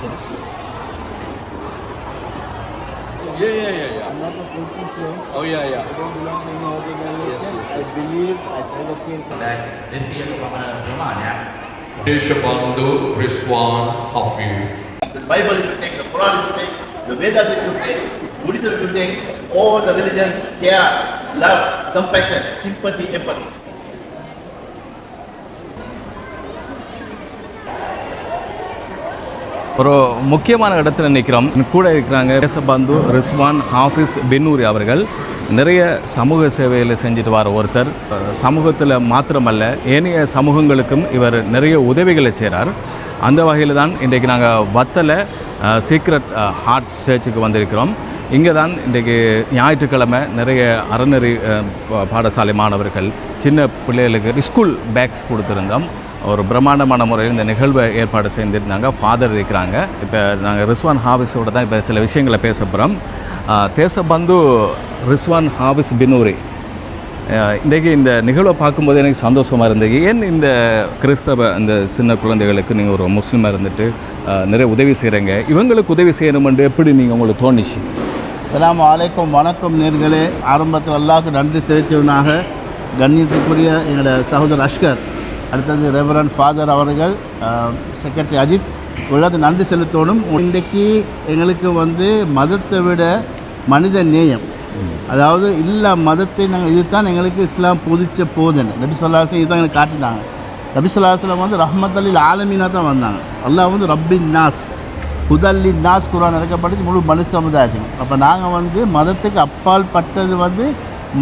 Yeah, yeah, yeah, yeah. I'm not a full Oh, yeah, yeah. I don't belong to any organization. Yes, yes, yes. I believe, I follow yeah. Deshabandhu, Rishwan, Hafiz. The Bible, if you take, the Quran, if you take, the Vedas, if you take, Buddhism, if you take, all the religions, care, love, compassion, sympathy, empathy. ஒரு முக்கியமான இடத்துல நிற்கிறோம் கூட இருக்கிறாங்க தேசபந்து ரிஸ்வான் ஹாஃபிஸ் பென்னூரி அவர்கள். நிறைய சமூக சேவையில் செஞ்சுட்டு வர ஒருத்தர். சமூகத்தில் மாத்திரமல்ல ஏனைய சமூகங்களுக்கும் இவர் நிறைய உதவிகளை செய்கிறார் அந்த வகையில் தான் இன்றைக்கு நாங்கள் வத்தலை சீக்ரெட் ஹார்ட் சர்ச்சுக்கு வந்திருக்கிறோம். இங்கே தான் இன்றைக்கு ஞாயிற்றுக்கிழமை நிறைய அறநெறி பா- பாடசாலை மாணவர்கள் சின்ன பிள்ளைகளுக்கு ஸ்கூல் பேக்ஸ் கொடுத்துருந்தோம். ஒரு பிரம்மாண்டமான முறையில் இந்த நிகழ்வை ஏற்பாடு செய்திருந்தாங்க ஃபாதர் இருக்கிறாங்க. இப்போ நாங்கள் ரிஸ்வான் ஹாபிஸோட தான் இப்போ சில விஷயங்களை பேச போகிறோம் தேசபந்து ரிஸ்வான் ஹாபிஸ் பினூரி. இன்றைக்கி இன்றைக்கு இந்த நிகழ்வை பார்க்கும்போது எனக்கு சந்தோஷமாக இருந்தது. ஏன் இந்த கிறிஸ்தவ இந்த சின்ன குழந்தைகளுக்கு நீங்கள் ஒரு முஸ்லீமாக இருந்துட்டு நிறைய உதவி செய்கிறீங்க இவங்களுக்கு உதவி செய்யணுமென்று எப்படி நீங்கள் உங்களுக்கு தோணுச்சு? சலாம் அலைக்கும் வணக்கம் நேர்களே. ஆரம்பத்தில் எல்லாருக்கும் நன்றி செலுத்தியவனாக கண்ணியத்துக்குரிய எங்களோட சகோதரர் அஷ்கர். அடுத்தது ரெவரன் ஃபாதர் அவர்கள் செக்ரட்டரி அஜித் உள்ளது நன்றி செலுத்தணும். இன்றைக்கு எங்களுக்கு வந்து மதத்தை விட மனித நேயம். அதாவது இல்லை மதத்தை நாங்கள் இதுதான் எங்களுக்கு இஸ்லாம் புதிச்ச போதனை. நபி சொல்லாசன் இதுதான் எங்களுக்கு காட்டினாங்க. நபி சொல்லாஸ்லாம் வந்து ரஹ்மத் அலில் ஆலமீனாக தான் வந்தாங்க. அல்லாஹ் வந்து ரப்பின் நாஸ் புதல்லி நாஸ் குரான் இறக்கப்பட்டது முழு மனு சமுதாயத்துக்கும் அப்போ நாங்கள் வந்து மதத்துக்கு அப்பால் பட்டது வந்து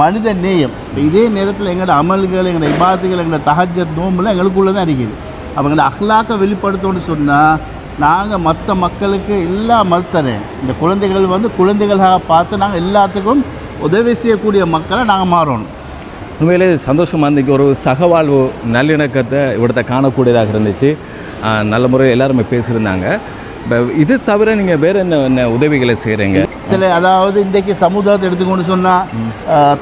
மனித நேயம். இப்போ இதே நேரத்தில் எங்களோட அமல்கள் எங்களோட இபாத்துகள் எங்களோட தஹஜத் நோம்புலாம் எங்களுக்குள்ளே தான் இருக்குது. அப்போ எங்களோட அஹ்லாக்கை வெளிப்படுத்தணும்னு சொன்னால் நாங்கள் மற்ற மக்களுக்கு எல்லா மதத்தரையும் இந்த குழந்தைகள் வந்து குழந்தைகளாக பார்த்து நாங்கள் எல்லாத்துக்கும் உதவி செய்யக்கூடிய மக்களை நாங்கள் மாறணும். உண்மையிலே சந்தோஷமாக இருந்துச்சு ஒரு சகவாழ்வு நல்லிணக்கத்தை இவிடத்தை காணக்கூடியதாக இருந்துச்சு. நல்ல முறையில் எல்லாருமே பேசியிருந்தாங்க. இப்போ இது தவிர நீங்கள் வேறு என்ன என்ன உதவிகளை செய்கிறீங்க சில அதாவது இன்றைக்கு சமுதாயத்தை எடுத்துக்கொண்டு சொன்னால்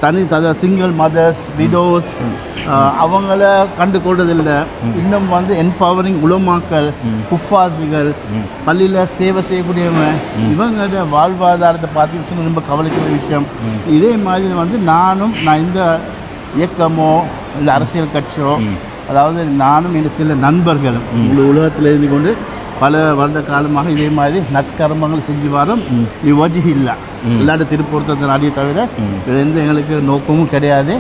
தனி தத சிங்கிள் மதர்ஸ் விடோஸ் அவங்கள கண்டு கொள்றதில்லை. இன்னும் வந்து என்பவரிங் உலமாக்கள் குஃபாஸுகள் பள்ளியில் சேவை செய்யக்கூடியவங்க இவங்களோட வாழ்வாதாரத்தை பார்த்து சொன்னால் ரொம்ப கவலைக்குரிய விஷயம். இதே மாதிரி வந்து நானும் நான் இந்த இயக்கமோ இந்த அரசியல் கட்சியோ அதாவது நானும் என் சில நண்பர்களும் உலகத்தில் இருந்து கொண்டு பல வருட காலமாக இதே மாதிரி நற்கர்மங்கள் செஞ்சு வரோம். இவ்வஜி இல்லை. இல்லாட்ட திருப்பொருத்தத்தை நாடிய தவிர எந்த எங்களுக்கு நோக்கமும் கிடையாது.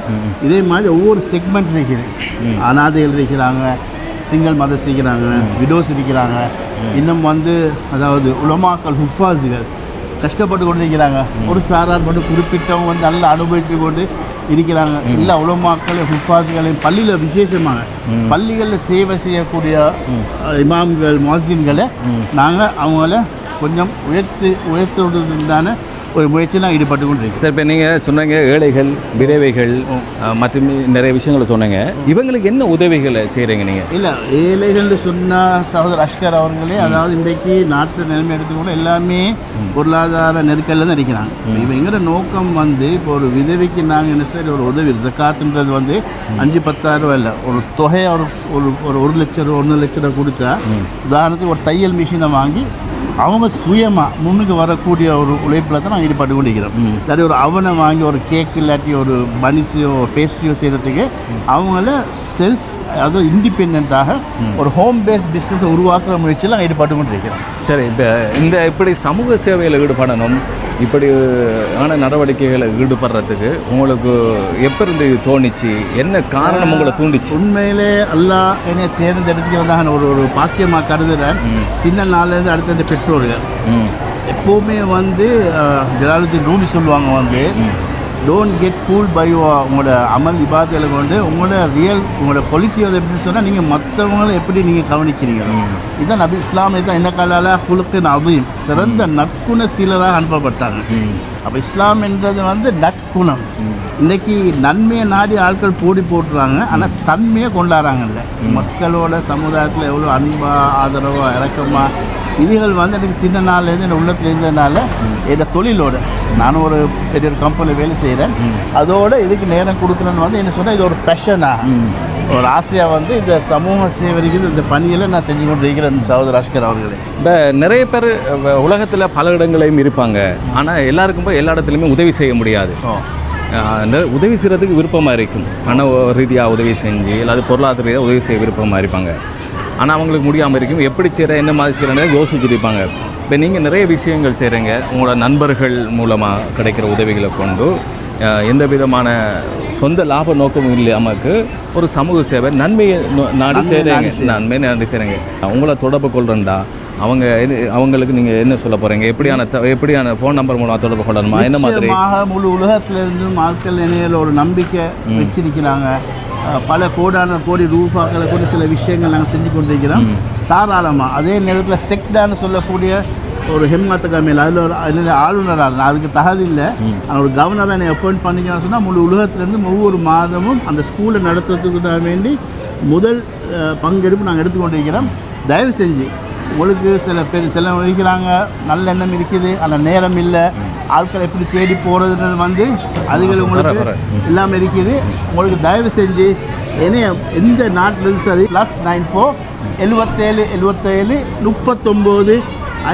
இதே மாதிரி ஒவ்வொரு செக்மெண்ட் இருக்குது அனாதைகள் இருக்கிறாங்க சிங்கிள் மதர்ஸ் இருக்கிறாங்க விடோஸ் இருக்கிறாங்க. இன்னும் வந்து அதாவது உலமாக்கள் ஹுஃபாஸுகள் கஷ்டப்பட்டு கொண்டு இருக்கிறாங்க ஒரு சாரார் மட்டும் குறிப்பிட்டவங்க வந்து நல்லா அனுபவிச்சு கொண்டு இருக்கிறாங்க. எல்லா உலமாக்கள் ஹுஃபாஸுகளையும் பள்ளியில் விசேஷமாக. பள்ளிகளில் சேவை செய்யக்கூடிய இமாம்கள் மாசின்களை நாங்கள் அவங்கள கொஞ்சம் உயர்த்து உயர்த்துவதற்கான ஒரு முயற்சியில் ஈடுபட்டு கொண்டு இருக்கோம் சார் இப்போ நீங்கள் சொன்னீங்க ஏழைகள் விதவைகள் ஆஹ் மற்றும் நிறைய விஷயங்களை சொன்னீங்க. இவங்களுக்கு என்ன உதவிகளை செய்கிறீங்க நீங்கள் இல்லை ஏழைகள்னு சொன்னால் சகோதரர் அஷ்கர் அவர்களே அதாவது இன்றைக்கு நாட்டு நிலைமை எடுத்துக்கொண்டு எல்லாமே பொருளாதார நெருக்கடியில் தான் இருக்கிறாங்க. இப்போ எங்களோட நோக்கம் வந்து இப்போ ஒரு விதவைக்கு நாங்கள் என்ன சரி ஒரு உதவி ஜக்காத்துன்றது வந்து அஞ்சு பத்தாயிரம் இல்லை. ஒரு தொகையை ஒரு ஒரு ஒரு ஒரு லட்சம் ரூபா ஒன்று லட்சம் ரூபா கொடுத்தா உதாரணத்துக்கு ஒரு தையல் மிஷினை வாங்கி அவங்க சுயமாக முன்னுக்கு வரக்கூடிய ஒரு உழைப்பில் தான் நாங்கள் ஈடுபட்டு கொண்டு இருக்கிறோம் இல்லாட்டி ஒரு அவனை வாங்கி ஒரு கேக் இல்லாட்டி ஒரு பனிஸையோ பேஸ்ட்ரியோ செய்கிறதுக்கு அவங்கள செல்ஃப் அதாவது இண்டிபெண்ட்டாக ஒரு ஹோம் பேஸ் பிஸ்னஸ் உருவாக்குற முயற்சியில் நாங்கள் ஈடுபட்டு கொண்டு இருக்கிறோம் சரி இப்போ இந்த இப்படி சமூக சேவையில் ஈடுபடணும் இப்படி ஆன நடவடிக்கைகளை ஈடுபடுறதுக்கு உங்களுக்கு எப்போ இருந்து தோணுச்சு? என்ன காரணம் உங்களை தூண்டிச்சு? உண்மையிலே அல்லாஹ் என்னை தேர்ந்தெடுக்கிறதாக ஒரு ஒரு பாக்கியமாக கருதுகிறேன் சின்ன நாள்லேருந்து அடுத்தடுத்த பெற்றோர்கள். எப்போவுமே வந்து ஜலாலுத்தீன் ரூமி சொல்லுவாங்க வந்து டோன்ட் கெட் ஃபூல் பை உங்களோட அமல் இபாத்தில் கொண்டு உங்களோட ரியல் உங்களோட குவாலிட்டி வந்து எப்படின்னு சொன்னால் நீங்கள் மற்றவங்கள எப்படி நீங்கள் கவனிக்கிறீங்க? இதுதான் நபி இஸ்லாம் தான் என்ன காலால? குலுக்கு நபீம் சிறந்த நற்குண சீலராக அனுப்பப்பட்டாங்க. அப்போ இஸ்லாம் என்றது வந்து நற்குணம். இன்னைக்கு நன்மையை நாடி ஆட்கள் போடி போட்டுறாங்க. ஆனால் தன்மையை கொண்டாடுறாங்கல்ல. மக்களோட சமுதாயத்தில் எவ்வளோ அன்பா ஆதரவா இறக்கமா இதுகள் வந்து எனக்கு சின்ன நாள்லேருந்து என் உள்ளத்தில் இருந்ததுனால என்னோட தொழிலோட. நானும் ஒரு பெரிய ஒரு கம்பெனியில் வேலை செய்கிறேன் அதோட இதுக்கு நேரம் கொடுக்குறேன்னு வந்து என்ன சொன்னால் இது ஒரு பேஷனாக ஒரு ஆசையாக வந்து இந்த சமூக சேவரிகள் இந்த பணியில் நான் செஞ்சு கொண்டு இருக்கிறேன் சகோதர அஷ்கர் அவர்களே. இப்போ நிறைய பேர் உலகத்தில் பல இடங்களையும் இருப்பாங்க. ஆனால் எல்லாருக்கும் போய் எல்லா இடத்துலையுமே உதவி செய்ய முடியாது. உதவி செய்கிறதுக்கு விருப்பமாக இருக்கும். பண ரீதியாக உதவி செஞ்சு அல்லது பொருளாதார ரீதியாக உதவி செய்ய விருப்பமாக இருப்பாங்க. ஆனால் அவங்களுக்கு முடியாமல் இருக்கும். எப்படி செய்கிற என்ன மாதிரி செய்கிறேன்னு யோசிச்சிருப்பாங்க. இப்போ நீங்கள் நிறைய விஷயங்கள் செய்கிறீங்க உங்களோட நண்பர்கள் மூலமாக கிடைக்கிற உதவிகளை கொண்டு எந்த விதமான சொந்த லாப நோக்கமும் இல்லாமக்கு ஒரு சமூக சேவை நன்மையை நாடி செய்கிறீங்க. நன்மையை நாடி செய்கிறீங்க உங்களை தொடர்பு கொள்றேன்டா. அவங்க அவங்களுக்கு நீங்கள் என்ன சொல்ல போகிறீங்க எப்படியான த- எப்படியான ஃபோன் நம்பர் மூலமாக தொடர்பு கொள்ளணுமா? என்ன மாதிரி? முழு உலகத்திலிருந்தும் ஆட்கள் இணையில் ஒரு நம்பிக்கை வச்சிருக்கிறாங்க. பல கோடான கோடி ரூபாக்களை கூட சில விஷயங்கள் நாங்கள் செஞ்சு கொண்டிருக்கிறோம். தாராளமாக அதே நேரத்தில் செக்டான்னு சொல்லக்கூடிய ஒரு ஹெம்மத்த கம்மியில் அதில் ஒரு அதில் ஆளுநராக நான் அதுக்கு தகுதி இல்லை. ஆனால் ஒரு கவர்னரை என்னை அப்பாயிண்ட் பண்ணிக்கணும்னு சொன்னால் முழு உலகத்திலேருந்து ஒவ்வொரு மாதமும் அந்த ஸ்கூலை நடத்துறதுக்கு தான் வேண்டி முதல் பங்கெடுப்பு நாங்கள் எடுத்துக்கொண்டிருக்கிறோம் தயவு செஞ்சு உங்களுக்கு சில பேர் சில இருக்கிறாங்க. நல்ல எண்ணம் இருக்குது. ஆனால் நேரம் இல்லை. ஆட்கள் எப்படி தேடி போகிறதுன்றது வந்து அதுகள் உங்களுக்கு. இல்லாமல் இருக்குது. உங்களுக்கு தயவு செஞ்சு என்னைய எந்த நாட்டிலும் சரி ப்ளஸ் நைன் ஃபோர் எழுபத்தேழு எழுபத்தேழு முப்பத்தொம்போது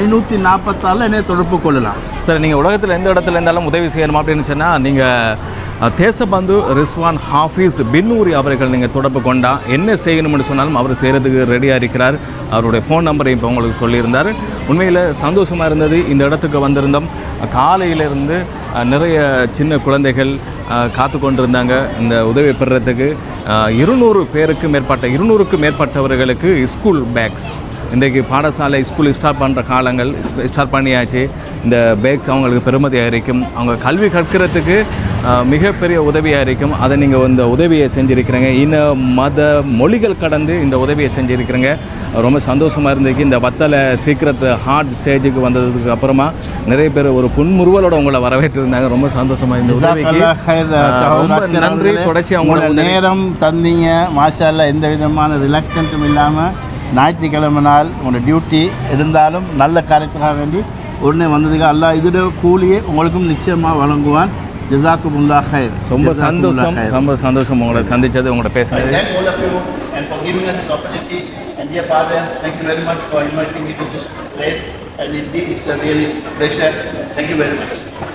ஐநூற்றி நாற்பத்தாறில் என்னைய தொடர்பு கொள்ளலாம். சரி நீங்கள் உலகத்தில் எந்த இடத்துல இருந்தாலும் உதவி செய்யணும் அப்படின்னு சொன்னால் நீங்கள் தேசபந்து ரிஸ்வான் ஹாஃபீஸ் பின்னூரி அவர்கள் நீங்கள் தொடர்பு கொண்டா என்ன செய்யணும்னு சொன்னாலும் அவர் செய்கிறதுக்கு ரெடியாக இருக்கிறார். அவருடைய ஃபோன் நம்பரை இப்போ உங்களுக்கு சொல்லியிருந்தார். உண்மையில் சந்தோஷமாக இருந்தது. இந்த இடத்துக்கு வந்திருந்தோம். காலையிலிருந்து நிறைய சின்ன குழந்தைகள் காத்து கொண்டிருந்தாங்க. இந்த உதவி பெறுறதுக்கு இருநூறு பேருக்கு மேற்பட்ட இருநூறுக்கு மேற்பட்டவர்களுக்கு ஸ்கூல் பேக்ஸ் இன்றைக்கு பாடசாலை ஸ்கூல் ஸ்டார்ட் பண்ணுற காலங்கள் ஸ்டார்ட் பண்ணியாச்சு. இந்த பேக்ஸ் அவங்களுக்கு பெருமதியாக இருக்கும் அவங்க கல்வி கற்கிறதுக்கு மிகப்பெரிய உதவியாக இருக்கும். அதை நீங்கள் இந்த உதவியை செஞ்சுருக்கிறீங்க. இன மத மொழிகள் கடந்து இந்த உதவியை செஞ்சுருக்கிறீங்க. ரொம்ப சந்தோஷமாக இருந்துச்சு இந்த வத்தலை சீக்கிரத்து ஹார்ட் ஸ்டேஜுக்கு வந்ததுக்கு அப்புறமா நிறைய பேர் ஒரு புன்முறுவலோட உங்களை வரவேற்றிருந்தாங்க. ரொம்ப சந்தோஷமாக இந்த உதவிக்கு. நன்றி. தொடர்ச்சி அவங்களோட நேரம் தந்தீங்க. மாஷால்ல எந்த விதமான ரிலக்டன்ட்டும் இல்லாமல் ஞாயிற்றுக்கிழமை நாள் உங்களோட டியூட்டி இருந்தாலும் நல்ல காரியத்துக்காக வேண்டி உடனே வந்ததுக்கு அல்லாஹ் இதோட கூலியை உங்களுக்கும் நிச்சயமாக வழங்குவான் ஜசாக்குமுல்லா ஹைர் ரொம்ப ஜஸாக்குமுல்லாஹ் சந்தோஷம். ரொம்ப சந்தோஷம் உங்களை சந்திச்சது உங்களோட பேசுனது and indeed, it's a really pleasure. Thank you very much.